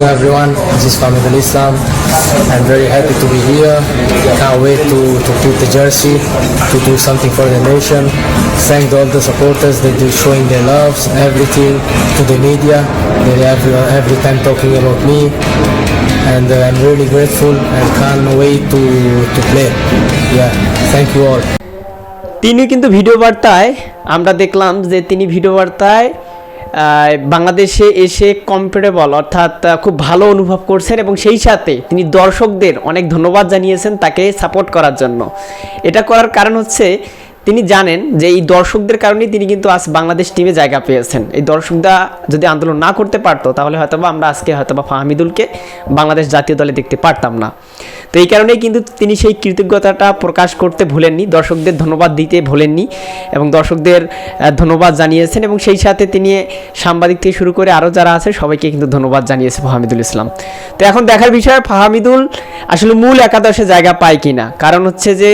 Hello everyone, this is Famidul Islam. I'm very happy to be here. Can't wait to, to put the jersey, to do something for the nation. Thank all the supporters that they're showing their loves, everything to the media. They have uh, every time talking about me. And uh, I'm really grateful and can't wait to, to play. Yeah, thank you all. তিনি কিন্তু video বার্তায় আমরা দেখলাম যে তিনি video বার্তায় আহ, বাংলাদেশে এসে কমফোর্টেবল অর্থাৎ খুব ভালো অনুভব করছেন এবং সেই সাথে তিনি দর্শকদের অনেক ধন্যবাদ জানিয়েছেন তাকে সাপোর্ট করার জন্য। এটা করার কারণ হচ্ছে, তিনি জানেন যে এই দর্শকদের কারণেই তিনি কিন্তু আজ বাংলাদেশ টিমে জায়গা পেয়েছেন। এই দর্শকরা যদি আন্দোলন না করতে পারতো, তাহলে হয়তোবা আমরা আজকে হয়তোবা ফাহমিদুলকে বাংলাদেশ জাতীয় দলে দেখতে পারতাম না। তো এই কারণেই কিন্তু তিনি সেই কৃতজ্ঞতাটা প্রকাশ করতে ভুলেননি। দর্শকদের ধন্যবাদ দিতে ভুলেননি এবং দর্শকদের ধন্যবাদ জানিয়েছেন এবং সেই সাথে তিনি সাংবাদিক থেকে শুরু করে আরও যারা আছে সবাইকে কিন্তু ধন্যবাদ জানিয়েছে ফাহামিদুল ইসলাম। তো এখন দেখার বিষয় ফাহামিদুল আসলে মূল একাদশে জায়গা পায় কিনা? কারণ হচ্ছে যে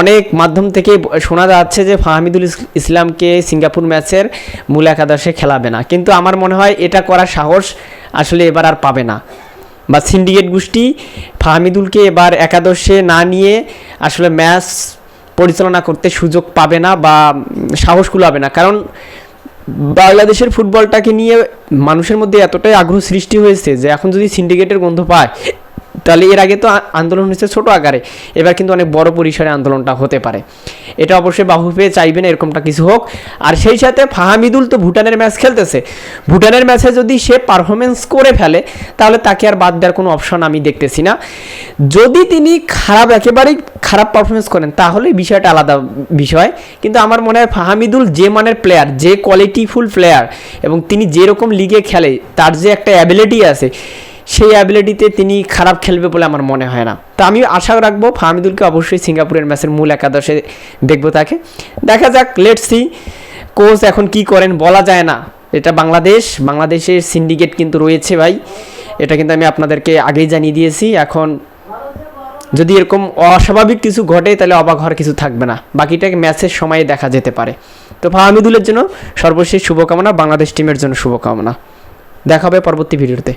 অনেক মাধ্যম থেকে শোনা যাচ্ছে যে ফাহামিদুল ইসলামকে সিঙ্গাপুর ম্যাচের মূল একাদশে খেলাবে না। কিন্তু আমার মনে হয় এটা করার সাহস আসলে এবার আর পাবে না। বা সিন্ডিকেট গোষ্ঠী ফাহমিদুলকে এবার একাদশে না নিয়ে আসলে ম্যাচ পরিচালনা করতে সুযোগ পাবে না বা সাহস কুলাবে না। কারণ বাংলাদেশের ফুটবলটাকে নিয়ে মানুষের মধ্যে এতটাই আগ্রহ সৃষ্টি হয়েছে যে এখন যদি সিন্ডিকেটের গন্ধ পায় তাহলে এর আগে তো আন্দোলন হচ্ছে ছোট আকারে। এবার কিন্তু অনেক বড় পরিসরে আন্দোলনটা হতে পারে। এটা অবশ্যই বাহু বাহুপে চাইবেন এরকমটা কিছু হোক। আর সেই সাথে ফাহামিদুল তো ভুটানের ম্যাচ খেলতেছে। ভুটানের ম্যাচে যদি সে পারফরমেন্স করে ফেলে, তাহলে তাকে আর বাদ দেওয়ার কোনো অপশন আমি দেখতেছি না। যদি তিনি খারাপ, একেবারেই খারাপ পারফরমেন্স করেন, তাহলে বিষয়টা আলাদা বিষয়। কিন্তু আমার মনে হয় ফাহামিদুল যে মানের প্লেয়ার যে কোয়ালিটিফুল প্লেয়ার এবং তিনি যেরকম লিগে খেলে, তার যে একটা অ্যাবিলিটি আছে সেই অ্যাবিলিটিতে তিনি খারাপ খেলবে বলে আমার মনে হয় না। তো আমি আশা রাখব ফাহামিদুলকে অবশ্যই সিঙ্গাপুরের ম্যাচের মূল একাদশে দেখব তাকে। দেখা যাক লেট সি কোচ এখন কি করেন বলা যায় না। এটা বাংলাদেশ, বাংলাদেশের সিন্ডিকেট কিন্তু রয়েছে ভাই। এটা কিন্তু আমি আপনাদেরকে আগেই জানিয়ে দিয়েছি। এখন যদি এরকম অস্বাভাবিক কিছু ঘটে, তাহলে অবাক হওয়ার কিছু থাকবে না। বাকিটাকে ম্যাচের সময়ে দেখা যেতে পারে। তো ফাহামিদুলের জন্য সর্বশেষ শুভকামনা, বাংলাদেশ টিমের জন্য শুভকামনা। দেখা হবে পরবর্তী ভিডিওতে।